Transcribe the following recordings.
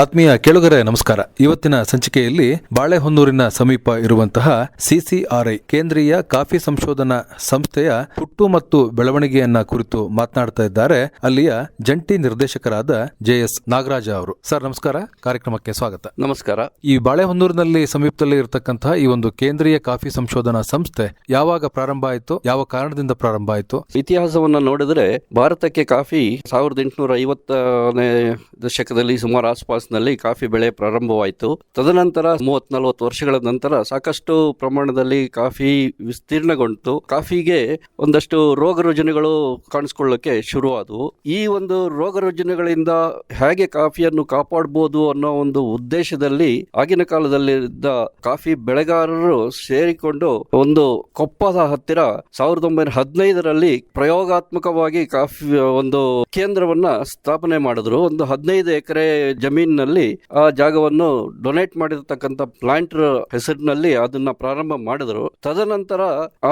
ಆತ್ಮೀಯ ಕೇಳುಗರೆ ನಮಸ್ಕಾರ. ಇವತ್ತಿನ ಸಂಚಿಕೆಯಲ್ಲಿ ಬಾಳೆಹೊನ್ನೂರಿನ ಸಮೀಪ ಇರುವಂತಹ ಸಿಸಿಆರ್ಐ ಕೇಂದ್ರೀಯ ಕಾಫಿ ಸಂಶೋಧನಾ ಸಂಸ್ಥೆಯ ಹುಟ್ಟು ಮತ್ತು ಬೆಳವಣಿಗೆಯನ್ನ ಕುರಿತು ಮಾತನಾಡ್ತಾ ಇದ್ದಾರೆ. ಅಲ್ಲಿಯ ಜಂಟಿ ನಿರ್ದೇಶಕರಾದ ಜೆಎಸ್ ನಾಗರಾಜ ಅವರು. ಸರ್ ನಮಸ್ಕಾರ. ಕಾರ್ಯಕ್ರಮಕ್ಕೆ ಸ್ವಾಗತ. ನಮಸ್ಕಾರ. ಈ ಬಾಳೆಹೊನ್ನೂರಿನಲ್ಲಿ ಸಮೀಪದಲ್ಲಿ ಇರತಕ್ಕಂತಹ ಈ ಒಂದು ಕೇಂದ್ರೀಯ ಕಾಫಿ ಸಂಶೋಧನಾ ಸಂಸ್ಥೆ ಯಾವಾಗ ಪ್ರಾರಂಭ ಆಯಿತು ಯಾವ ಕಾರಣದಿಂದ ಪ್ರಾರಂಭ ಆಯಿತು? ಇತಿಹಾಸವನ್ನು ನೋಡಿದ್ರೆ ಭಾರತಕ್ಕೆ ಕಾಫಿ ಸಾವಿರದ ಎಂಟುನೂರ ಐವತ್ತನೇ ದಶಕದಲ್ಲಿ ಸುಮಾರು ಆಸ್ಪಾಸ್ನಲ್ಲಿ ಕಾಫಿ ಬೆಳೆ ಪ್ರಾರಂಭವಾಯಿತು. ತದನಂತರ ಮೂವತ್ ನಲವತ್ತು ವರ್ಷಗಳ ನಂತರ ಸಾಕಷ್ಟು ಪ್ರಮಾಣದಲ್ಲಿ ಕಾಫಿ ವಿಸ್ತೀರ್ಣಗೊಂಡಿತು. ಕಾಫಿಗೆ ಒಂದಷ್ಟು ರೋಗ ರುಜಿನಗಳು ಕಾಣಿಸ್ಕೊಳ್ಳಕ್ಕೆ ಶುರುವಾದವು. ಈ ಒಂದು ರೋಗ ರುಜಿನಗಳಿಂದ ಹೇಗೆ ಕಾಫಿಯನ್ನು ಕಾಪಾಡಬಹುದು ಅನ್ನೋ ಒಂದು ಉದ್ದೇಶದಲ್ಲಿ ಆಗಿನ ಕಾಲದಲ್ಲಿ ಇದ್ದ ಕಾಫಿ ಬೆಳೆಗಾರರು ಸೇರಿಕೊಂಡು ಒಂದು ಕೊಪ್ಪದ ಹತ್ತಿರ ಸಾವಿರದ ಒಂಬೈನೂರ ಹದಿನೈದರಲ್ಲಿ ಪ್ರಯೋಗಾತ್ಮಕವಾಗಿ ಕಾಫಿ ಒಂದು ಕೇಂದ್ರವನ್ನ ಸ್ಥಾಪನೆ ಮಾಡಿದ್ರು. ಒಂದು ಹದಿನೈದು ಎಕರೆ ಜಮೀನಿನಲ್ಲಿ ಆ ಜಾಗವನ್ನು ಡೊನೇಟ್ ಮಾಡಿರ್ತಕ್ಕಂಥ ಪ್ಲಾಂಟ್ ಹೆಸರಿನಲ್ಲಿ ಅದನ್ನ ಪ್ರಾರಂಭ ಮಾಡಿದ್ರು. ತದನಂತರ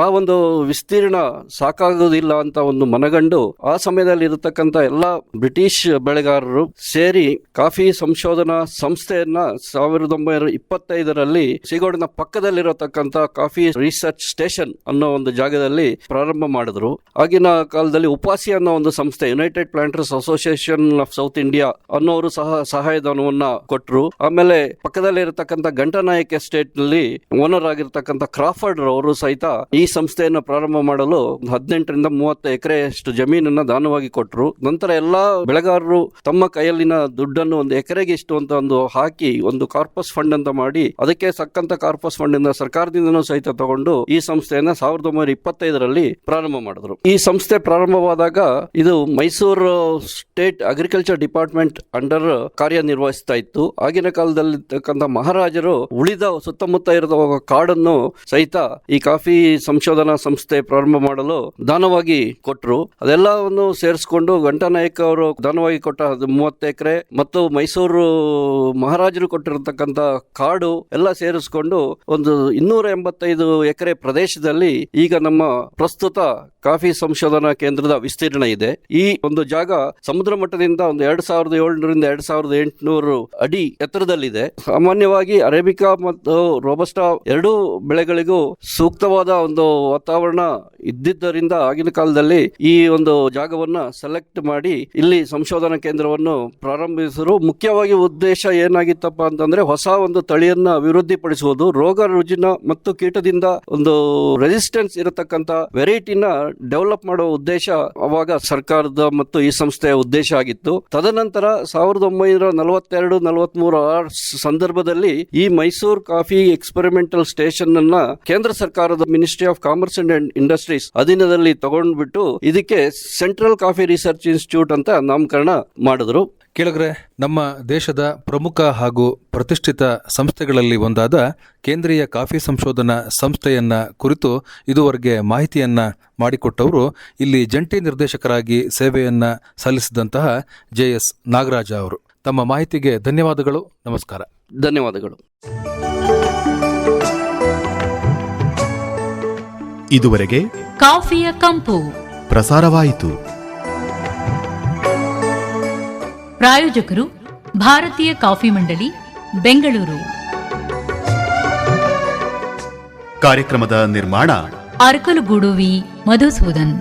ಆ ಒಂದು ವಿಸ್ತೀರ್ಣ ಸಾಕಾಗೋದಿಲ್ಲ ಅಂತ ಒಂದು ಮನಗಂಡು ಆ ಸಮಯದಲ್ಲಿ ಇರತಕ್ಕಂತ ಎಲ್ಲ ಬ್ರಿಟಿಷ್ ಬೆಳೆಗಾರರು ಸೇರಿ ಕಾಫಿ ಸಂಶೋಧನಾ ಸಂಸ್ಥೆಯನ್ನ ಸಾವಿರದ ಒಂಬೈನೂರ ಇಪ್ಪತ್ತೈದರಲ್ಲಿ ಸಿಗೋಡಿನ ಪಕ್ಕದಲ್ಲಿರತಕ್ಕಂತ ಕಾಫಿ ರಿಸರ್ಚ್ ಸ್ಟೇಷನ್ ಅನ್ನೋ ಒಂದು ಜಾಗದಲ್ಲಿ ಪ್ರಾರಂಭ ಮಾಡಿದ್ರು. ಆಗಿನ ಕಾಲದಲ್ಲಿ ಉಪಾಸಿ ಅನ್ನೋ ಒಂದು ಸಂಸ್ಥೆ United Planters Association of South India ಅನ್ನೋರು ಸಹ ಸಹಾಯಧನವನ್ನ ಕೊಟ್ಟರು ಆಮೇಲೆ ಪಕ್ಕದಲ್ಲಿ ಇರತಕ್ಕಂಥ ಗಂಟನಾಯಕ ಎಸ್ಟೇಟ್ನಲ್ಲಿ ಓನರ್ ಆಗಿರ್ತಕ್ಕಂಥ ಕ್ರಾಫರ್ಡ್ ಅವರು ಸಹಿತ ಈ ಸಂಸ್ಥೆಯನ್ನು ಪ್ರಾರಂಭ ಮಾಡಲು ಹದಿನೆಂಟರಿಂದ ಮೂವತ್ತು ಎಕರೆಯಷ್ಟು ಜಮೀನನ್ನ ದಾನವಾಗಿ ಕೊಟ್ಟರು ನಂತರ ಎಲ್ಲಾ ಬೆಳೆಗಾರರು ತಮ್ಮ ಕೈಯಲ್ಲಿನ ದುಡ್ಡನ್ನು ಒಂದು ಎಕರೆಗೆ ಇಷ್ಟು ಅಂತ ಒಂದು ಹಾಕಿ ಒಂದು ಕಾರ್ಪಸ್ ಫಂಡ್ ಅಂತ ಮಾಡಿ ಅದಕ್ಕೆ ಸಕ್ಕಂತ ಕಾರ್ಪಸ್ ಫಂಡ್ ಇಂದ ಸರ್ಕಾರದಿಂದನೂ ಸಹಿತ ತಗೊಂಡು ಈ ಸಂಸ್ಥೆಯನ್ನ ಸಾವಿರದ ಒಂಬೈನೂರ ಇಪ್ಪತ್ತೈದರಲ್ಲಿ ಪ್ರಾರಂಭ ಮಾಡಿದ್ರು. ಈ ಸಂಸ್ಥೆ ಪ್ರಾರಂಭವಾದಾಗ ಇದು Mysuru state agriculture department under ಕಾರ್ಯನಿರ್ವಹಿಸ್ತಾ ಇತ್ತು. ಆಗಿನ ಕಾಲದಲ್ಲಿರ್ತಕ್ಕಂಥ ಮಹಾರಾಜರು ಉಳಿದ ಸುತ್ತಮುತ್ತ ಇರದ ಕಾಡನ್ನು ಸಹಿತ ಈ ಕಾಫಿ ಸಂಶೋಧನಾ ಸಂಸ್ಥೆ ಪ್ರಾರಂಭ ಮಾಡಲು ದಾನವಾಗಿ ಕೊಟ್ಟರು ಅದೆಲ್ಲವನ್ನು ಸೇರಿಸಿಕೊಂಡು ಗಂಟಾನಾಯಕ್ ಅವರು ದಾನವಾಗಿ ಕೊಟ್ಟ ಮೂವತ್ತು ಎಕರೆ ಮತ್ತು ಮೈಸೂರು ಮಹಾರಾಜರು ಕೊಟ್ಟಿರತಕ್ಕಂಥ ಕಾಡು ಎಲ್ಲ ಸೇರಿಸಿಕೊಂಡು ಒಂದು ಇನ್ನೂರ ಎಂಬತ್ತೈದು ಎಕರೆ ಪ್ರದೇಶದಲ್ಲಿ ಈಗ ನಮ್ಮ ಪ್ರಸ್ತುತ ಕಾಫಿ ಸಂಶೋಧನಾ ಕೇಂದ್ರದ ವಿಸ್ತೀರ್ಣ ಇದೆ. ಈ ಒಂದು ಜಾಗ ಸಮುದ್ರ ಮಟ್ಟದಿಂದ ಒಂದು ಎರಡ್ ಸಾವಿರದ ಏಳ್ನೂರಿಂದ ಎರಡ್ ಸಾವಿರದ ಎಂಟುನೂರು ಅಡಿ ಎತ್ತರದಲ್ಲಿದೆ. ಸಾಮಾನ್ಯವಾಗಿ ಅರೇಬಿಕಾ ಮತ್ತು ರೋಬಸ್ಟಾ ಎರಡೂ ಬೆಳೆಗಳಿಗೂ ಸೂಕ್ತವಾದ ಒಂದು ವಾತಾವರಣ ಇದ್ದಿದ್ದರಿಂದ ಆಗಿನ ಕಾಲದಲ್ಲಿ ಈ ಒಂದು ಜಾಗವನ್ನ ಸೆಲೆಕ್ಟ್ ಮಾಡಿ ಇಲ್ಲಿ ಸಂಶೋಧನಾ ಕೇಂದ್ರವನ್ನು ಪ್ರಾರಂಭಿಸಿದ್ರು. ಮುಖ್ಯವಾಗಿ ಉದ್ದೇಶ ಏನಾಗಿತ್ತಪ್ಪ ಅಂತಂದ್ರೆ ಹೊಸ ಒಂದು ತಳಿಯನ್ನ ಅಭಿವೃದ್ಧಿಪಡಿಸುವುದು. ರೋಗ ರುಜಿನ ಮತ್ತು ಕೀಟದಿಂದ ಒಂದು ರೆಸಿಸ್ಟೆನ್ಸ್ ಇರತಕ್ಕಂತ ವೆರೈಟಿನ ಡೆವಲಪ್ ಮಾಡುವ ಉದ್ದೇಶ ಅವಾಗ ಸರ್ಕಾರದ ಮತ್ತು ಈ ಸಂಸ್ಥೆಯ ಉದ್ದೇಶ ಆಗಿತ್ತು. ತದನಂತರ ಸಾವಿರದ ಒಂಬೈನೂರ ನಲವತ್ತೆರಡು, ನಲವತ್ಮೂರು ಸಂದರ್ಭದಲ್ಲಿ ಈ ಮೈಸೂರು ಕಾಫಿ ಎಕ್ಸ್ಪೆರಿಮೆಂಟಲ್ ಸ್ಟೇಷನ್ ಅನ್ನ ಕೇಂದ್ರ ಸರ್ಕಾರದ ministry of commerce and industries ಅಧೀನದಲ್ಲಿ ತಗೊಂಡ್ಬಿಟ್ಟು ಇದಕ್ಕೆ ಸೆಂಟ್ರಲ್ ಕಾಫಿ ರಿಸರ್ಚ್ ಇನ್ಸ್ಟಿಟ್ಯೂಟ್ ಅಂತ ನಾಮಕರಣ ಮಾಡಿದ್ರು. ಕೇಳಿದ್ರೆ ನಮ್ಮ ದೇಶದ ಪ್ರಮುಖ ಹಾಗೂ ಪ್ರತಿಷ್ಠಿತ ಸಂಸ್ಥೆಗಳಲ್ಲಿ ಒಂದಾದ ಕೇಂದ್ರೀಯ ಕಾಫಿ ಸಂಶೋಧನಾ ಸಂಸ್ಥೆಯನ್ನ ಕುರಿತು ಇದುವರೆಗೆ ಮಾಹಿತಿಯನ್ನ ಮಾಡಿಕೊಟ್ಟವರು ಇಲ್ಲಿ ಜಂಟಿ ನಿರ್ದೇಶಕರಾಗಿ ಸೇವೆಯನ್ನ ಸಲ್ಲಿಸಿದಂತಹ ಜೆ ಎಸ್ ನಾಗರಾಜ ಅವರು. ತಮ್ಮ ಮಾಹಿತಿಗೆ ಧನ್ಯವಾದಗಳು. ನಮಸ್ಕಾರ. ಧನ್ಯವಾದಗಳು. ಇದುವರೆಗೆ ಕಾಫಿಯ ಕಂಪು. ಪ್ರಸಾರವಾಯಿತು. ಪ್ರಾಯೋಜಕರು ಭಾರತೀಯ ಕಾಫಿ ಮಂಡಳಿ ಬೆಂಗಳೂರು. ಕಾರ್ಯಕ್ರಮದ ನಿರ್ಮಾಣ ಅರಕಲುಗೂಡು ವಿ. ಮಧುಸೂದನ್.